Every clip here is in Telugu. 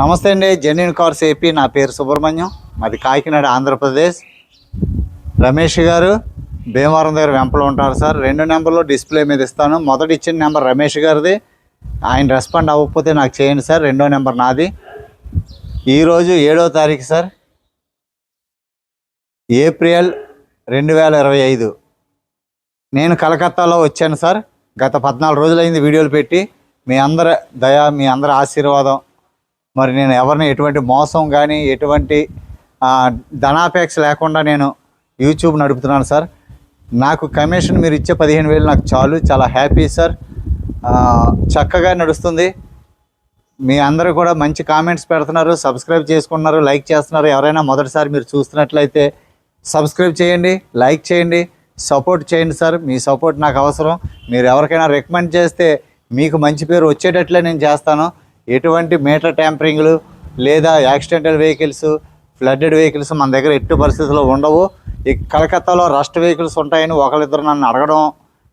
నమస్తే అండి జెన్యున్ కార్స్ ఏపీ నా పేరు సుబ్రహ్మణ్యం మాది కాకినాడ ఆంధ్రప్రదేశ్. రమేష్ గారు భీమవరం దగ్గర వెంపలు ఉంటారు సార్. రెండు నెంబర్లు డిస్ప్లే మీద ఇస్తాను. మొదటి ఇచ్చిన నెంబర్ రమేష్ గారిది. ఆయన రెస్పాండ్ అవ్వకపోతే నాకు చేయండి సార్ రెండో నెంబర్ నాది. ఈరోజు ఏడో తారీఖు సార్. ఏప్రిల్ రెండు వేల ఇరవై ఐదు. నేను కలకత్తాలో వచ్చాను సార్. గత పద్నాలుగు రోజులైంది వీడియోలు పెట్టి. మీ అందరి దయ మీ అందరి ఆశీర్వాదం మరి నేను ఎవరిని ఎటువంటి మోసం కానీ ఎటువంటి ధనాపేక్ష లేకుండా నేను యూట్యూబ్ నడుపుతున్నాను సార్. నాకు కమిషన్ మీరు ఇచ్చే పదిహేను వేలు నాకు చాలు చాలా హ్యాపీ సార్. చక్కగా నడుస్తుంది. మీ అందరూ కూడా మంచి కామెంట్స్ పెడుతున్నారు సబ్స్క్రైబ్ చేసుకుంటున్నారు లైక్ చేస్తున్నారు. ఎవరైనా మొదటిసారి మీరు చూస్తున్నట్లయితే సబ్స్క్రైబ్ చేయండి లైక్ చేయండి సపోర్ట్ చేయండి సార్. మీ సపోర్ట్ నాకు అవసరం. మీరు ఎవరికైనా రికమెండ్ చేస్తే మీకు మంచి పేరు వచ్చేటట్లే నేను చేస్తాను. ఎటువంటి మీటర్ ట్యాంపరింగ్లు లేదా యాక్సిడెంటల్ వెహికల్స్ ఫ్లడ్డెడ్ వెహికల్స్ మన దగ్గర ఎట్టి పరిస్థితుల్లో ఉండవు. ఈ కలకత్తాలో రస్ట్ వెహికల్స్ ఉంటాయని ఒకరిద్దరు నన్ను అడగడం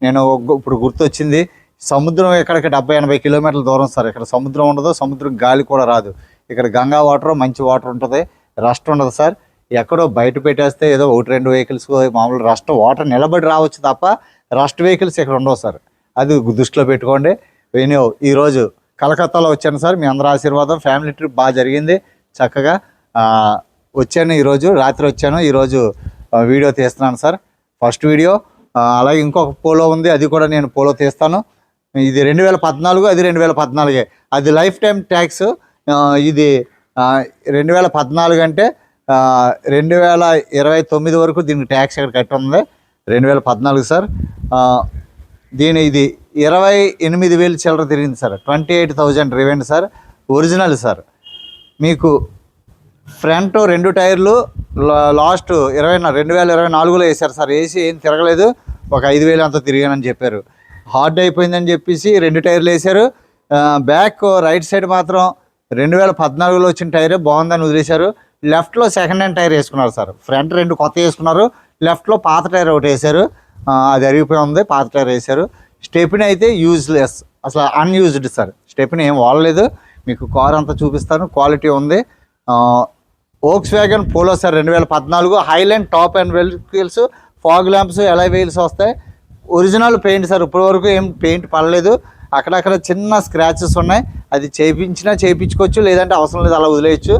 నేను ఇప్పుడు గుర్తొచ్చింది. సముద్రం ఇక్కడికి డెబ్బై ఎనభై కిలోమీటర్ల దూరం సార్. ఇక్కడ సముద్రం ఉండదు సముద్రం గాలి కూడా రాదు. ఇక్కడ గంగా వాటర్ మంచి వాటర్ ఉంటుంది. రస్ట్ ఉండదు సార్. ఎక్కడో బయట పెట్టేస్తే ఏదో ఒకటి రెండు వెహికల్స్ మామూలు రస్ట్ వాటర్ నిలబడి రావచ్చు తప్ప రస్ట్ వెహికల్స్ ఇక్కడ ఉండవు సార్. అది దృష్టిలో పెట్టుకోండి. ఈరోజు కలకత్తాలో వచ్చాను సార్. మీ అందరి ఆశీర్వాదం ఫ్యామిలీ ట్రిప్ బాగా జరిగింది. చక్కగా వచ్చాను ఈరోజు రాత్రి వచ్చాను. ఈరోజు వీడియో తీస్తున్నాను సార్. ఫస్ట్ వీడియో అలాగే ఇంకొక పోలో ఉంది. అది కూడా నేను పోలో తీస్తాను. ఇది రెండు వేల పద్నాలుగు అది రెండు వేల పద్నాలుగే. అది లైఫ్ టైం ట్యాక్స్ ఇది రెండు వేల పద్నాలుగు అంటే రెండు వేల ఇరవై తొమ్మిది వరకు దీనికి ట్యాక్స్ ఇక్కడ కట్టి ఉంది. రెండు వేల పద్నాలుగు సార్. దీని ఇది ఇరవై ఎనిమిది వేలు చిల్లర తిరిగింది సార్. ట్వంటీ ఎయిట్ థౌజండ్ రివెండ్ సార్. Original sir. మీకు ఫ్రంట్ రెండు టైర్లు లా- లాస్ట్ ఇరవై రెండు వేల ఇరవై నాలుగులో వేశారు సార్. వేసి ఏం తిరగలేదు. ఒక ఐదు వేలు అంత తిరిగానని చెప్పారు. హార్డ్ అయిపోయిందని చెప్పేసి రెండు టైర్లు వేశారు. బ్యాక్ రైట్ సైడ్ మాత్రం రెండు వేల పద్నాలుగులో వచ్చిన టైరే బాగుందని వదిలేశారు. లెఫ్ట్లో సెకండ్ హ్యాండ్ టైర్ వేసుకున్నారు సార్. ఫ్రంట్ రెండు కొత్త వేసుకున్నారు. లెఫ్ట్లో పాత టైర్ ఒకటి వేశారు. అది అరిగిపోయి ఉంది పాత టైర్ వేశారు. స్టెపిన్ అయితే యూజ్లెస్ అసలు అన్యూజ్డ్ సార్. స్టెపిన్ ఏం వాడలేదు మీకు కార్ అంతా చూపిస్తాను క్వాలిటీ ఉంది. ఓక్స్ వ్యాగన్ పోలో సార్ రెండు వేల పద్నాలుగు highland top and vehicles fog lamps alloy wheels వస్తాయి. ఒరిజినల్ పెయింట్ సార్ ఇప్పటి వరకు ఏం పెయింట్ పడలేదు. అక్కడక్కడ చిన్న స్క్రాచెస్ ఉన్నాయి. అది చేయించినా చేయించుకోవచ్చు లేదంటే అవసరం లేదు అలా వదిలేయచ్చు.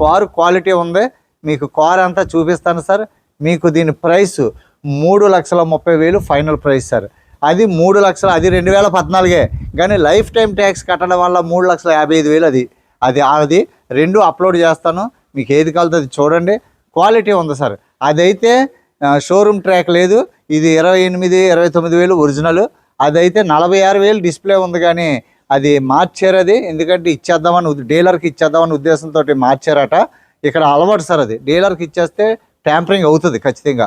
కారు క్వాలిటీ ఉంది. మీకు కార్ అంతా చూపిస్తాను సార్. మీకు దీని ప్రైస్ మూడు లక్షల ముప్పై వేలు ఫైనల్ ప్రైస్ సార్. అది మూడు లక్షల అది రెండు వేల పద్నాలుగే. కానీ లైఫ్ టైం ట్యాక్స్ కట్టడం వల్ల మూడు లక్షల యాభై ఐదు వేలు అది. అది అది రెండు అప్లోడ్ చేస్తాను. మీకు ఏది కావాలో అది చూడండి. క్వాలిటీ ఉంది సార్. అదైతే షోరూమ్ ట్రాక్ లేదు. ఇది ఇరవై ఎనిమిది ఇరవై తొమ్మిది వేలు ఒరిజినల్. అదైతే నలభై ఆరు వేలు డిస్ప్లే ఉంది కానీ అది మార్చారు అది ఎందుకంటే ఇచ్చేద్దామని డీలర్కి ఇచ్చేద్దామని ఉద్దేశంతో మార్చారట. ఇక్కడ అలవాటు సార్ అది. డీలర్కి ఇచ్చేస్తే ట్యాంపరింగ్ అవుతుంది ఖచ్చితంగా.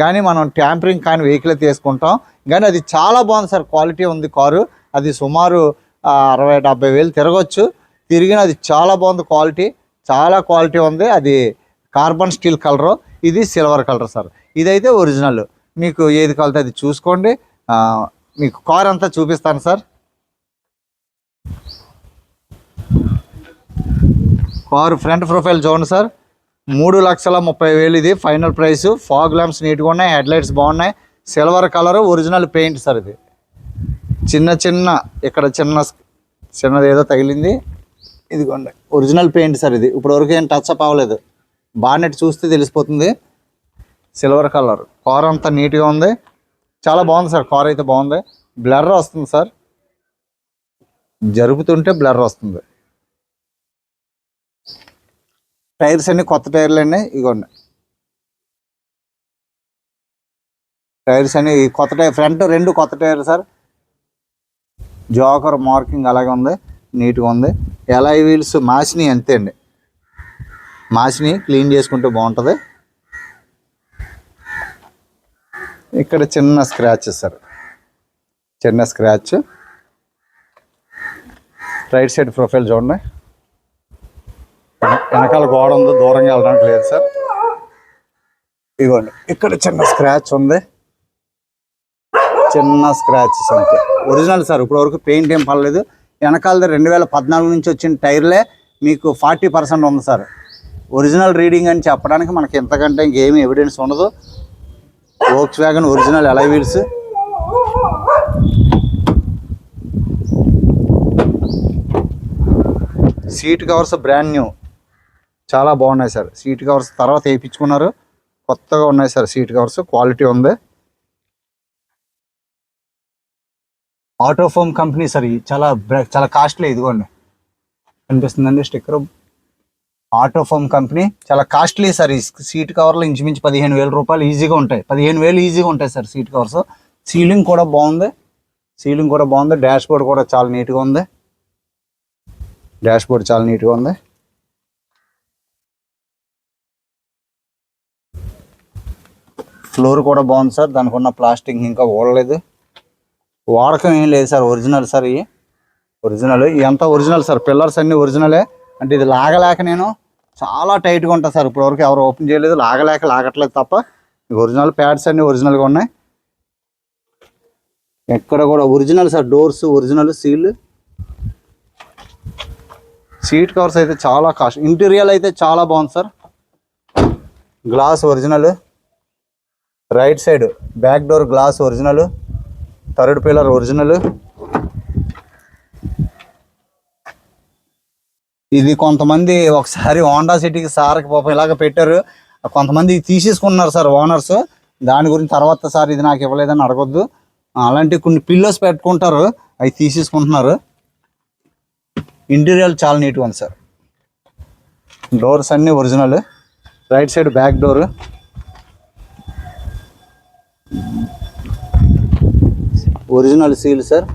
కానీ మనం ట్యాంపరింగ్ కాని వెహికల్ తీసుకుంటాం. కానీ అది చాలా బాగుంది సార్. క్వాలిటీ ఉంది కారు. అది సుమారు అరవై డెబ్బై వేలు తిరగచ్చు. తిరిగిన అది చాలా బాగుంది క్వాలిటీ. చాలా క్వాలిటీ ఉంది. అది కార్బన్ స్టీల్ కలరు. ఇది సిల్వర్ కలర్ సార్. ఇదైతే ఒరిజినల్. మీకు ఏది కలితే అది చూసుకోండి. మీకు కార్ అంతా చూపిస్తాను సార్. కారు ఫ్రంట్ ప్రొఫైల్ చూడండి సార్. మూడు లక్షల ముప్పై వేలు ఇది. ఫైనల్ ప్రైస్ ఫాగ్ ల్యాంప్స్ నీట్గా ఉన్నాయి. హెడ్ లైట్స్ బాగున్నాయి. Silver colour original paint sir ఇది. చిన్న చిన్న ఇక్కడ చిన్న చిన్నది ఏదో తగిలింది. ఇదిగోండి. ఒరిజినల్ పెయింట్ సార్ ఇది. ఇప్పుడు వరకు ఏం టచ్ అప్ అవ్వలేదు. బానెట్ చూస్తే తెలిసిపోతుంది. సిల్వర్ కలర్ కార్ అంతా నీట్గా ఉంది. చాలా బాగుంది సార్ కార్ అయితే బాగుంది. బ్లర్ వస్తుంది సార్ జరుపుతుంటే బ్లర్ వస్తుంది. టైర్స్ అన్ని కొత్త టైర్లు అండి ఇగోండి. టైర్స్ అన్ని కొత్త టైర్ ఫ్రంట్ రెండు కొత్త టైర్లు సార్. జోకర్ మార్కింగ్ అలాగే ఉంది నీట్గా ఉంది. ఎలాయ్ వీల్స్ మాసిని అంతే అండి. మాసిని క్లీన్ చేసుకుంటే బాగుంటుంది. ఇక్కడ చిన్న స్క్రాచ్ సార్. చిన్న స్క్రాచ్. రైట్ సైడ్ ప్రొఫైల్ చూడండి. వెనకాల గోడ ఉంది దూరంగా వెళ్ళడానికి లేదు సార్. ఇదిగోండి ఇక్కడ చిన్న స్క్రాచ్ ఉంది. చిన్న స్క్రాచెస్ అంతే ఒరిజినల్ సార్ ఇప్పుడు వరకు పెయింట్ ఏం పడలేదు. వెనకాలది రెండు వేల పద్నాలుగు నుంచి వచ్చిన టైర్లే మీకు ఫార్టీ పర్సెంట్ ఉంది సార్. ఒరిజినల్ రీడింగ్ అని చెప్పడానికి మనకి ఇంతకంటే ఇంకేమీ ఎవిడెన్స్ ఉండదు. Volkswagen original alloy wheels seat covers brand new చాలా బాగున్నాయి సార్. సీట్ కవర్స్ తర్వాత వేయించుకున్నారు. కొత్తగా ఉన్నాయి సార్ సీట్ కవర్స్. క్వాలిటీ ఉంది. ఆటోఫోమ్ కంపెనీ సార్ ఇది. చాలా చాలా కాస్ట్లీ ఇదిగోండి. అనిపిస్తుందండి స్టిక్కర్. Autofoam company. చాలా కాస్ట్లీ సార్ ఈ సీట్ కవర్లు ఇంచుమించు పదిహేను వేల రూపాయలు ఈజీగా ఉంటాయి. పదిహేను వేలు ఈజీగా ఉంటాయి సార్ సీట్ కవర్స్. సీలింగ్ కూడా బాగుంది. సీలింగ్ కూడా బాగుంది. డాష్ బోర్డ్ కూడా చాలా నీట్గా ఉంది. డాష్ బోర్డ్ చాలా నీట్గా ఉంది. ఫ్లోర్ కూడా బాగుంది సార్. దానికి ఉన్న ప్లాస్టిక్ ఇంకా ఓడలేదు వాడకం ఏం లేదు సార్. ఒరిజినల్ సార్ ఇవి. ఒరిజినల్. ఇదంతా ఒరిజినల్ సార్. పిల్లర్స్ అన్ని ఒరిజినలే. అంటే ఇది లాగలేక నేను చాలా టైట్గా ఉంటుంది సార్. ఇప్పటివరకు ఎవరు ఓపెన్ చేయలేదు. లాగలేక లాగట్లేదు తప్ప. ఒరిజినల్ ప్యాడ్స్ అన్ని ఒరిజినల్గా ఉన్నాయి. ఎక్కడ కూడా original sir. Doors original seal. Seat covers అయితే చాలా కాస్ట్. ఇంటీరియర్ అయితే చాలా బాగుంది sir. Glass original. Right side back door glass original third pillar original. ఇది కొంతమంది ఒకసారి హోండా సిటీకి సార్కి పాపం ఇలాగ పెట్టారు. కొంతమంది తీసేసుకున్నారు సార్ ఓనర్స్ దాని గురించి తర్వాత సార్ ఇది నాకు ఇవ్వలేదని అడగొద్దు. అలాంటి కొన్ని పిల్లోస్ పెట్టుకుంటారు. అవి తీసేసుకుంటున్నారు. ఇంటీరియర్ చాలా నీట్గా ఉంది సార్. డోర్స్ అన్నీ original. Right side back door original seal sir.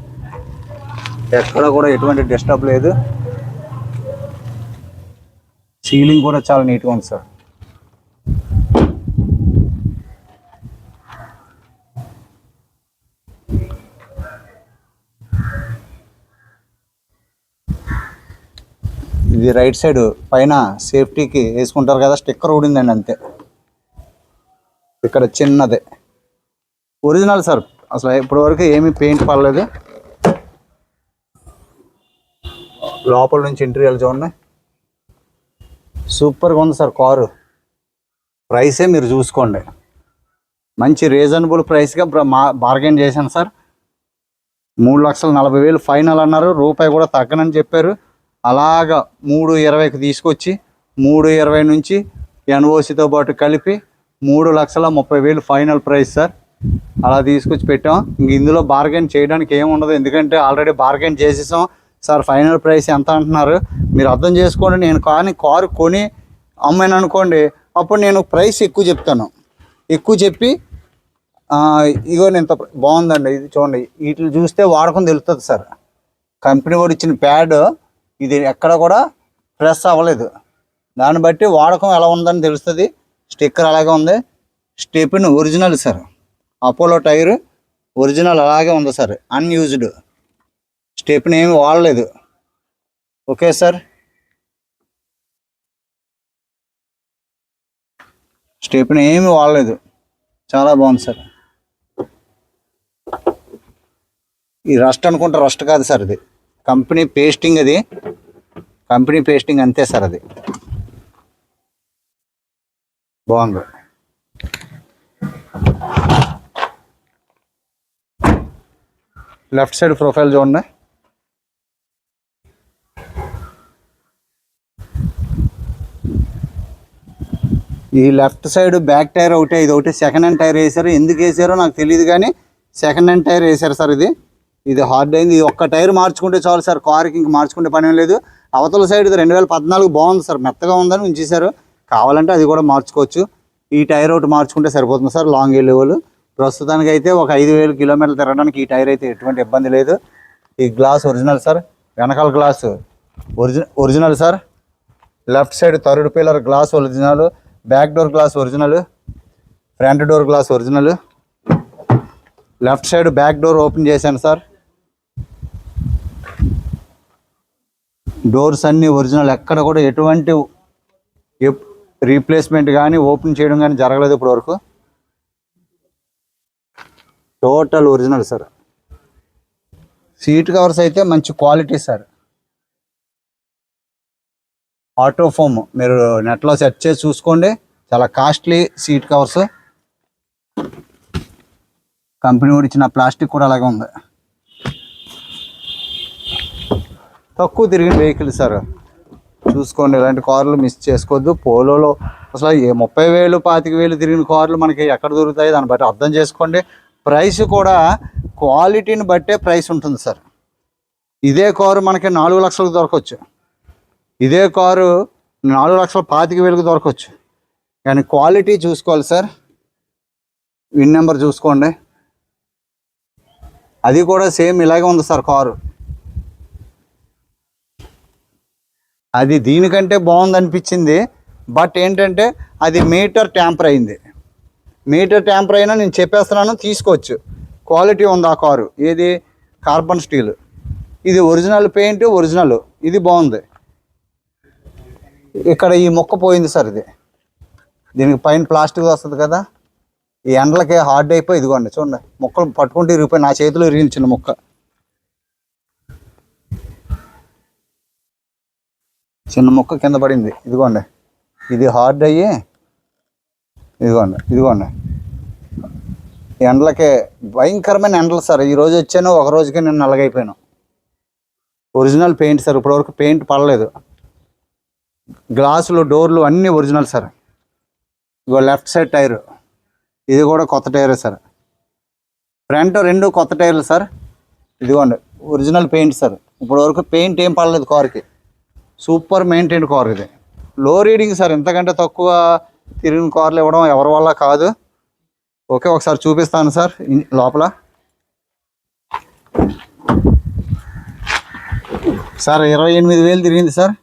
ఎక్కడ కూడా ఎటువంటి డిస్టర్బ్ లేదు. సీలింగ్ కూడా చాలా నీట్గా ఉంది సార్. ఇది రైట్ సైడ్ పైన సేఫ్టీకి వేసుకుంటారు కదా స్టిక్కర్ ఊడిందండి అంతే. ఇక్కడ చిన్నదే. Original sir. అసలు ఇప్పటి వరకు ఏమీ పెయింట్ పడలేదు. లోపల నుంచి ఇంటీరియర్ చూడండి సూపర్గా ఉంది సార్ కారు. ప్రైసే మీరు చూసుకోండి. మంచి రీజనబుల్ ప్రైస్గా బార్గెన్ చేశాను సార్. మూడు లక్షల నలభై వేలు ఫైనల్ అన్నారు. రూపాయి కూడా తగ్గనని చెప్పారు. అలాగా మూడు ఇరవైకి తీసుకొచ్చి మూడు ఇరవై నుంచి ఎన్ఓసితో పాటు కలిపి మూడు లక్షల ముప్పై వేలు ఫైనల్ ప్రైస్ సార్. అలా తీసుకొచ్చి పెట్టాం. ఇంక ఇందులో బార్గెన్ చేయడానికి ఏమి ఉండదు. ఎందుకంటే ఆల్రెడీ బార్గెన్ చేసేసాం. సార్ ఫైనల్ ప్రైస్ ఎంత అంటున్నారు? మీరు అర్థం చేసుకోండి. నేను కానీ కారు కొని అమ్మాయిని అనుకోండి. అప్పుడు నేను ప్రైస్ ఎక్కువ చెప్తాను. ఎక్కువ చెప్పి ఇగో నేను ఇంత బాగుందండి. ఇది చూడండి. వీటిని చూస్తే వాడకం తెలుస్తుంది సార్. కంపెనీ వాడు ఇచ్చిన ప్యాడ్ ఇది ఎక్కడ కూడా ప్రెస్ అవ్వలేదు. దాన్ని బట్టి వాడకం ఎలా ఉందని తెలుస్తుంది. స్టిక్కర్ అలాగే ఉంది. Stepney original sir. Apollo tyre original అలాగే ఉంది సార్ అన్యూజ్డ్ స్టెప్ని ఏమి వాడలేదు. Okay sir. స్టెప్ని ఏమి వాడలేదు. చాలా బాగుంది సార్. ఈ రస్ట్ అనుకుంటే రస్ట్ కాదు సార్ ఇది. కంపెనీ పేస్టింగ్ అది. కంపెనీ పేస్టింగ్ అంతే సార్ అది. బాగుంది. లెఫ్ట్ సైడ్ ప్రొఫైల్ చూడండి. ఈ లెఫ్ట్ సైడ్ బ్యాక్ టైర్ ఒకటే ఇది ఒకటి సెకండ్ హ్యాండ్ టైర్ వేసారు ఎందుకు వేసారో నాకు తెలియదు కానీ సెకండ్ హ్యాండ్ టైర్ వేసారు సార్ ఇది. ఇది హార్డ్ అయింది. ఇది ఒక్క టైర్ మార్చుకుంటే చాలు సార్. కార్కి ఇంక మార్చుకుంటే పని ఏం లేదు. అవతల సైడ్ ఇది రెండు వేల పద్నాలుగు బాగుంది సార్. మెత్తగా ఉందని ఉంచేశారు. కావాలంటే అది కూడా మార్చుకోవచ్చు. ఈ టైర్ ఒకటి మార్చుకుంటే సరిపోతుంది సార్. లాంగ్ వెళ్ళే వాళ్ళు ప్రస్తుతానికి అయితే ఒక ఐదు వేలు కిలోమీటర్లు తిరగడానికి ఈ టైర్ అయితే ఎటువంటి ఇబ్బంది లేదు. ఈ గ్లాస్ ఒరిజినల్ సార్. వెనకాల glass original original sir. Left side third pillar glass original back door glass original front door glass original. Left side back door open చేశాను సార్. డోర్స్ అన్నీ ఒరిజినల్. ఎక్కడ కూడా ఎటువంటి రీప్లేస్మెంట్ కానీ ఓపెన్ చేయడం కానీ జరగలేదు ఇప్పటివరకు. Total original sir. Seat covers అయితే మంచి క్వాలిటీ సార్. ఆటోఫోమ్ మీరు నెట్లో సెర్చ్ చేసి చూసుకోండి. చాలా కాస్ట్లీ సీట్ కవర్స్. కంపెనీ కూడా ఇచ్చిన ప్లాస్టిక్ కూడా అలాగే ఉంది. తక్కువ తిరిగిన వెహికల్ సార్. చూసుకోండి ఇలాంటి కార్లు మిస్ చేసుకోవద్దు. పోలోలో అసలు ఏ ముప్పై వేలు పాతిక వేలు తిరిగిన కార్లు మనకి ఎక్కడ దొరుకుతాయి? దాన్ని బట్టి అర్థం చేసుకోండి. ప్రైస్ కూడా క్వాలిటీని బట్టే ప్రైస్ ఉంటుంది సార్. ఇదే కారు మనకి నాలుగు లక్షలకు దొరకవచ్చు. ఇదే కారు నాలుగు లక్షల పాతిక వేలకు దొరకవచ్చు. కానీ క్వాలిటీ చూసుకోవాలి సార్. విన్ నెంబర్ చూసుకోండి. అది కూడా సేమ్ ఇలాగే ఉంది సార్ కారు. అది దీనికంటే బాగుంది అనిపించింది. బట్ ఏంటంటే అది మీటర్ ట్యాంపర్ అయింది. మీటర్ ట్యాంపర్ అయినా నేను చెప్పేస్తున్నాను తీసుకోవచ్చు. క్వాలిటీ ఉంది ఆ కారు. ఏది? Carbon steel. ఇది ఒరిజినల్ పెయింట్ ఒరిజినల్. ఇది బాగుంది. ఇక్కడ ఈ మొక్క పోయింది సార్ ఇది. దీనికి పైన ప్లాస్టిక్ వస్తుంది కదా. ఈ ఎండలకి హార్డ్ అయిపోయి ఇదిగోండి చూడండి. మొక్కలు పట్టుకుంటే ఇరిగిపోయి నా చేతిలో ఇరిగింది చిన్న మొక్క. చిన్న మొక్క కింద పడింది. ఇదిగోండి. ఇది హార్డ్ అయ్యి ఇదిగోండి ఇదిగోండి. ఎండలకే భయంకరమైన ఎండలు సార్. ఈ రోజు వచ్చాను ఒక రోజుకే నేను నల్లగైపోయాను. ఒరిజినల్ పెయింట్ సార్ ఇప్పటివరకు పెయింట్ పడలేదు. గ్లాసులు డోర్లు అన్నీ ఒరిజినల్ సార్. ఇగో లెఫ్ట్ సైడ్ టైర్. ఇది కూడా కొత్త టైరే సార్. ఫ్రంట్ రెండు కొత్త టైర్లు సార్. ఇదిగోండి ఒరిజినల్ పెయింట్ సార్. ఇప్పటివరకు పెయింట్ ఏం పడలేదు కార్కి. సూపర్ మెయింటైన్ కార్ ఇది. లో రీడింగ్ సార్ ఎంతకంటే తక్కువ తిరిగిన కార్లు ఇవ్వడం ఎవరి వల్ల కాదు. ఓకే ఒకసారి చూపిస్తాను సార్ లోపల. సార్ ఇరవై ఎనిమిది వేలు తిరిగింది సార్.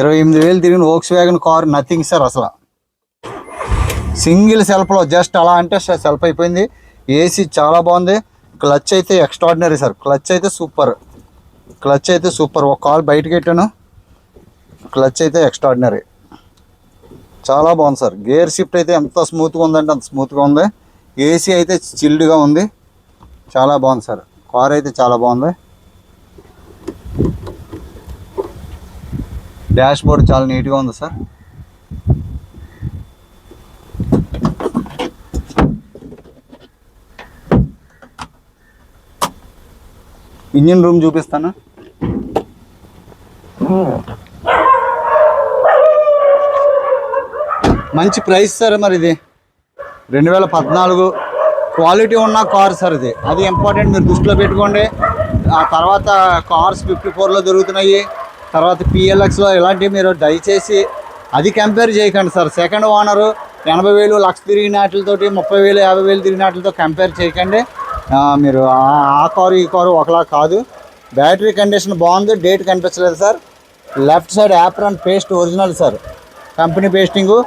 ఇరవై ఎనిమిది వేలు తిరిగిన Volkswagen car nothing sir అసలు. సింగిల్ సెల్ఫ్లో జస్ట్ అలా అంటే సెల్ఫ్ అయిపోయింది. ఏసీ చాలా బాగుంది. క్లచ్ అయితే ఎక్స్ట్రాడినరీ సార్. క్లచ్ అయితే సూపర్. క్లచ్ అయితే సూపర్. ఒక కాల్ బయటకి పెట్టాను క్లచ్ అయితే ఎక్స్ట్రాడినరీ చాలా బాగుంది సార్. గేర్ షిఫ్ట్ అయితే ఎంత స్మూత్గా ఉందంటే అంత స్మూత్గా ఉంది. ఏసీ అయితే చిల్డ్గా ఉంది. చాలా బాగుంది సార్. కార్ అయితే చాలా బాగుంది. డాష్ బోర్డ్ చాలా నీట్గా ఉంది సార్. ఇంజిన్ రూమ్ చూపిస్తాను? మంచి ప్రైస్ సార్ మరి ఇది. రెండు వేల పద్నాలుగు. క్వాలిటీ ఉన్న కార్ సార్ ఇది. అది ఇంపార్టెంట్ మీరు దృష్టిలో పెట్టుకోండి. ఆ తర్వాత కార్స్ ఫిఫ్టీ ఫోర్లో దొరుకుతున్నాయి. తర్వాత పిఎల్ఎక్స్లో ఇలాంటివి మీరు దయచేసి అది కంపేర్ చేయకండి సార్. సెకండ్ ఓనరు ఎనభై వేలు లక్ష తిరిగిన వాటితోటి ముప్పై వేలు యాభై వేలు తిరిగిన వాటితో కంపేర్ చేయకండి. మీరు ఆ- ఆ కారు ఈ కారు ఒకలా కాదు. బ్యాటరీ కండిషన్ బాగుంది డేట్ కనిపించలేదు sir. Left side apron paste original sir. Company pasting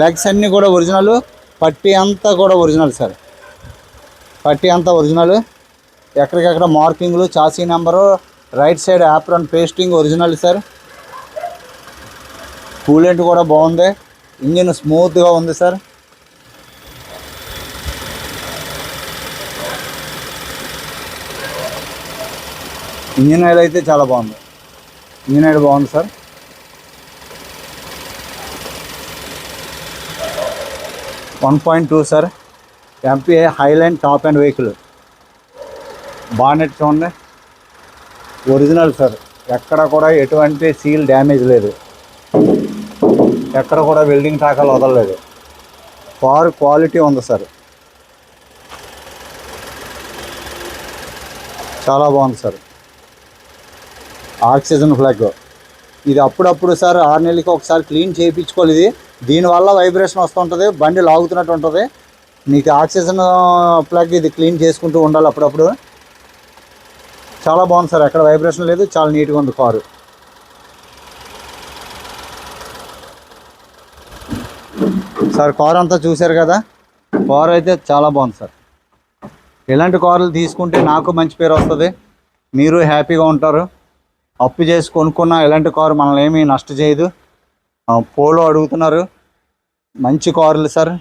legs అన్నీ కూడా ఒరిజినల్ పట్టి అంతా కూడా ఒరిజినల్ సార్. పట్టి అంతా ఒరిజినల్. ఎక్కడికెక్కడ మార్కింగ్లు chassis number right side apron pasting original sir. Coolant కూడా బాగుంది. ఇంజిన్ స్మూత్గా ఉంది సార్. ఇంజిన్ ఆయిల్ అయితే చాలా బాగుంది. ఇంజిన్ ఆయిల్ బాగుంది sir. One point two sir. MPA highline top and vehicle bonnet చూడండి. Original sir. ఎక్కడ కూడా ఎటువంటి సీల్ డ్యామేజ్ లేదు. ఎక్కడ కూడా వెల్డింగ్ టాకాలు వదలలేదు. కారు క్వాలిటీ ఉంది సార్. చాలా బాగుంది సార్. ఆక్సిజన్ ఫ్లాగ్ ఇది అప్పుడప్పుడు సార్ ఆరు నెలలకి ఒకసారి క్లీన్ చేయించుకోవాలి ఇది. దీనివల్ల వైబ్రేషన్ వస్తుంటుంది బండి లాగుతున్నట్టు ఉంటుంది. మీకు ఆక్సిజన్ ప్లగ్ ఇది క్లీన్ చేసుకుంటూ ఉండాలి అప్పుడప్పుడు. చాలా బాగుంది సార్ ఎక్కడ వైబ్రేషన్ లేదు చాలా నీట్గా ఉంది కారు. సార్ కార్ అంతా చూశారు కదా? కార్ అయితే చాలా బాగుంది సార్. ఇలాంటి కార్లు తీసుకుంటే నాకు మంచి పేరు వస్తుంది. మీరు హ్యాపీగా ఉంటారు. అప్పు చేసి కొనుక్కున్న ఇలాంటి కారు మనల్ని ఏమీ నష్ట చేయదు. పోలో అడుగుతున్నారు. మంచి కార్లు సార్.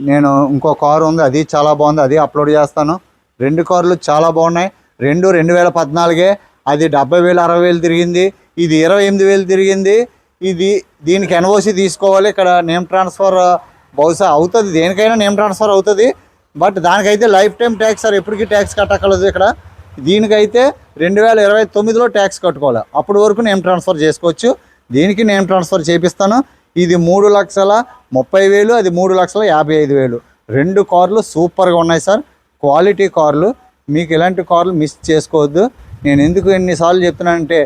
నేను ఇంకో కారు ఉంది. అది చాలా బాగుంది. అది అప్లోడ్ చేస్తాను. రెండు కార్లు చాలా బాగున్నాయి. రెండు రెండు వేల పద్నాలుగే. అది డెబ్బై వేలు అరవై వేలు తిరిగింది. ఇది ఇరవై ఎనిమిది వేలు తిరిగింది. ఇది దీనికి ఎన్ఓసి తీసుకోవాలి. ఇక్కడ నేమ్ ట్రాన్స్ఫర్ బహుశా అవుతుంది. దేనికైనా నేమ్ ట్రాన్స్ఫర్ అవుతుంది. బట్ దానికైతే లైఫ్ టైం ట్యాక్స్ సార్. ఎప్పటికీ ట్యాక్స్ కట్టక్కర్లేదు ఇక్కడ. దీనికైతే రెండు వేల ఇరవై తొమ్మిదిలో ట్యాక్స్ కట్టుకోవాలి. అప్పటి వరకు నేమ్ ట్రాన్స్ఫర్ చేసుకోవచ్చు. దీనికి నేమ్ ట్రాన్స్ఫర్ చేపిస్తాను. ఇది మూడు లక్షల ముప్పై వేలు అది మూడు లక్షల యాభై ఐదు వేలు. రెండు కార్లు సూపర్గా ఉన్నాయి సార్. క్వాలిటీ కార్లు. మీకు ఇలాంటి కార్లు మిస్ చేసుకోవద్దు. నేను ఎందుకు ఎన్నిసార్లు చెప్తున్నానంటే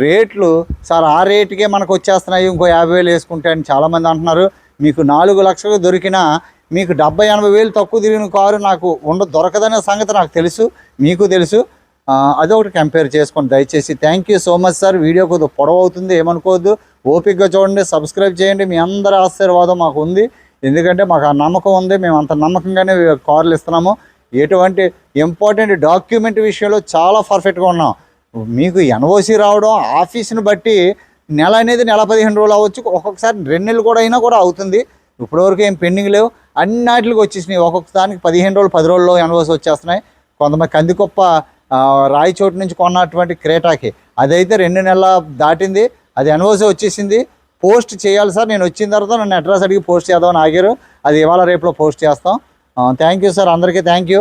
రేట్లు సార్ ఆ రేటుకే మనకు వచ్చేస్తున్నాయి. ఇంకో యాభై వేలు వేసుకుంటే అని చాలామంది అంటున్నారు. మీకు నాలుగు లక్షలు దొరికినా మీకు డెబ్బై ఎనభై వేలు తక్కువ తిరిగిన కారు నాకు ఉండ దొరకదనే సంగతి నాకు తెలుసు. మీకు తెలుసు. అదొకటి కంపేర్ చేసుకోండి. దయచేసి thank you so much sir video కొద్దిగా పొడవు అవుతుంది ఏమనుకోవద్దు. ఓపికగా చూడండి సబ్స్క్రైబ్ చేయండి. మీ అందరి ఆశీర్వాదం మాకు ఉంది. ఎందుకంటే మాకు ఆ నమ్మకం ఉంది. మేము అంత నమ్మకంగానే కార్లు ఇస్తున్నాము. ఎటువంటి ఇంపార్టెంట్ డాక్యుమెంట్ విషయంలో చాలా పర్ఫెక్ట్గా ఉన్నాం. మీకు ఎన్ఓసి రావడం ఆఫీస్ని బట్టి నెల అనేది నెల పదిహేను రోజులు అవ్వచ్చు. ఒక్కొక్కసారి రెండు నెలలు కూడా అయినా కూడా అవుతుంది. ఇప్పటివరకు ఏం పెండింగ్ లేవు. అన్నిటికి వచ్చేసినాయి. ఒక్కొక్క దానికి పదిహేను రోజులు పది రోజుల్లో ఎన్ఓసి వచ్చేస్తున్నాయి. కొంతమంది కందికొప్ప రాయచోటు నుంచి కొన్నటువంటి క్రేటాకి. అదైతే రెండు నెలల దాటింది. అది ఎన్ఓసి వచ్చేసింది. పోస్ట్ చేయాలి సార్. నేను వచ్చిన తర్వాత నన్ను అడ్రస్ అడిగి పోస్ట్ చేద్దామని ఆగారు. అది ఇవాళ రేపులో పోస్ట్ చేస్తాం. థ్యాంక్ యూ సార్ అందరికీ థ్యాంక్ యూ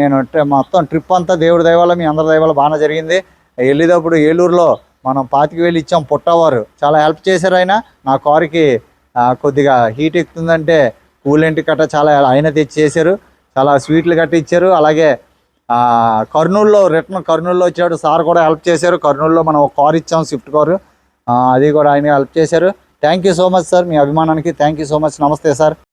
నేను మొత్తం ట్రిప్ అంతా దేవుడి దయవల్ల మీ అందరి దయవల్ల బాగానే జరిగింది. వెళ్ళేటప్పుడు ఏలూరులో మనం పాతికి వెళ్ళి ఇచ్చాం పుట్టవారు. చాలా హెల్ప్ చేశారు ఆయన. నా కారుకి కొద్దిగా హీట్ ఎక్కుతుందంటే కూలెంట్ కట్ట చాలా ఆయన తెచ్చి చేశారు. చాలా స్వీట్లు కట్ట ఇచ్చారు. అలాగే కర్నూలులో రిటర్న్ కర్నూలులో వచ్చాడు. సార్ కూడా హెల్ప్ చేశారు. కర్నూలులో మనం ఒక కార్ ఇచ్చాం స్విఫ్ట్ కారు. అది కూడా ఆయన హెల్ప్ చేశారు. Thank you so much sir మీ అభిమానానికి థ్యాంక్ యూ సో మచ్ నమస్తే సార్